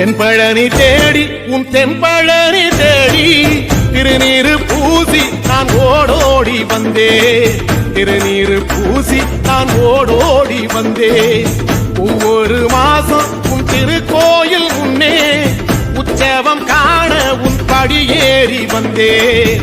தென்பழனி தேடி உன் தென்பழனி தேடி திருநீரு பூசி நான் ஓடோடி வந்தேன் திருநீரு பூசி நான் ஓடோடி வந்தேன் ஒவ்வொரு மாசம் உன் திருக்கோயில் உன்னே உற்சவம் காண உன் படியேறி வந்தேன்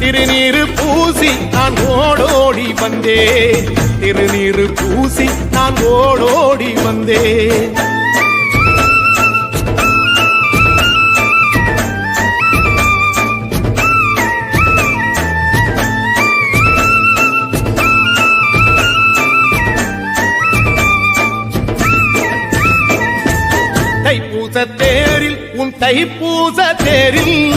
திருநீரு பூசி நான் ஓடோடி வந்தேன். திருநீரு பூசி நான் ஓடோடி வந்தேன். தைப்பூச தேரில் உன் தைப்பூச தேரில்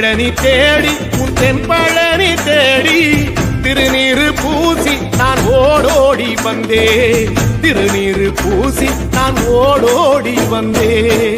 பழனி தேடி உன் தென்பழனி தேடி திருநீரு பூசி நான் ஓடோடி வந்தே. திருநீரு பூசி நான் ஓடோடி வந்தே.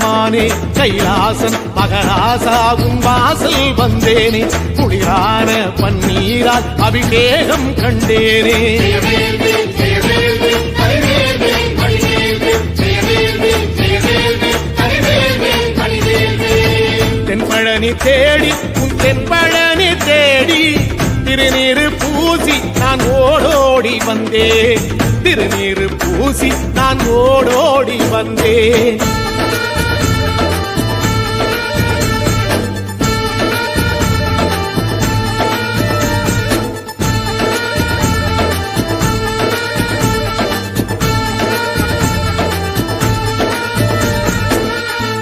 நானே கைலாசன் மகராசாவும் வாசல் வந்தேனே. குளிரான பன்னீரால் அபிஷேகம் கண்டேனே. தென்பழனி தேடி உன் தென்பழனி தேடி திருநீரு பூசி நான் ஓடோடி வந்தேன் திருநீரு பூசி நான் ஓடோடி வந்தேன்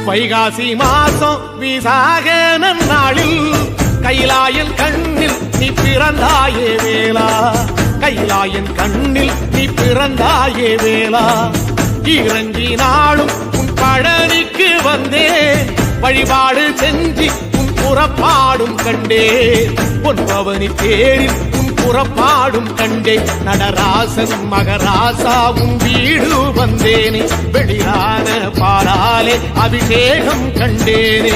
வைகாசி மாசம் விசாக நாளில் கைலாயன் கண்ணில் நீ பிறந்தாயே வேளா. கைலாயன் கண்ணில் நீ பிறந்தாயே வேளா. இறங்கி நாளும் உன் பழனிக்கு வந்தே. வழிபாடு செஞ்சு உன் புறப்பாடும் கண்டே. பொன் பவனி தேரில் உன் புறப்பாடும் கண்டே நடராசன் மகராசாவும் வீடு வந்தேனே வெளியான பாலாலே அபிஷேகம் கண்டேனே.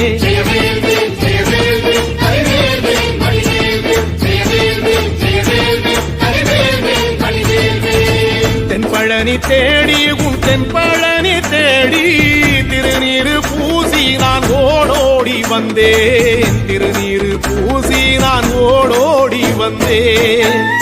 தென்பழனி தேடி உன் தென்பழனி தேடி திருநீரு வந்தேன். திருநீரு பூசி நான் ஓடோடி வந்தேன்.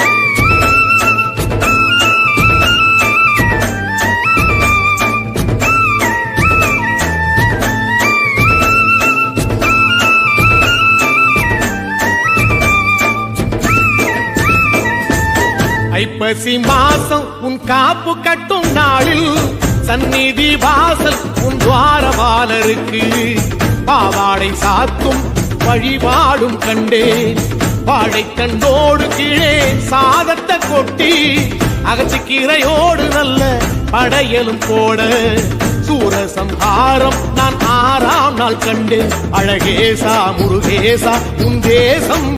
ஐப்பசி மாசம் உன் காப்பு கட்டும் நாளில் சந்நிதி வாசல் உன் துவாரபாலருக்கு. பாவாடை சாத்தும் வழிபாடும் கண்டேன் வாழைத்தண்டோடு கீழே சாதத்தை கொட்டி அகச்சிக்கீரையோடு நல்ல படையலும் போட சூரசம்ஹாரம் நான் ஆறாம் நாள் கண்டேன் அழகேசா முருகேசா உன் தேசம்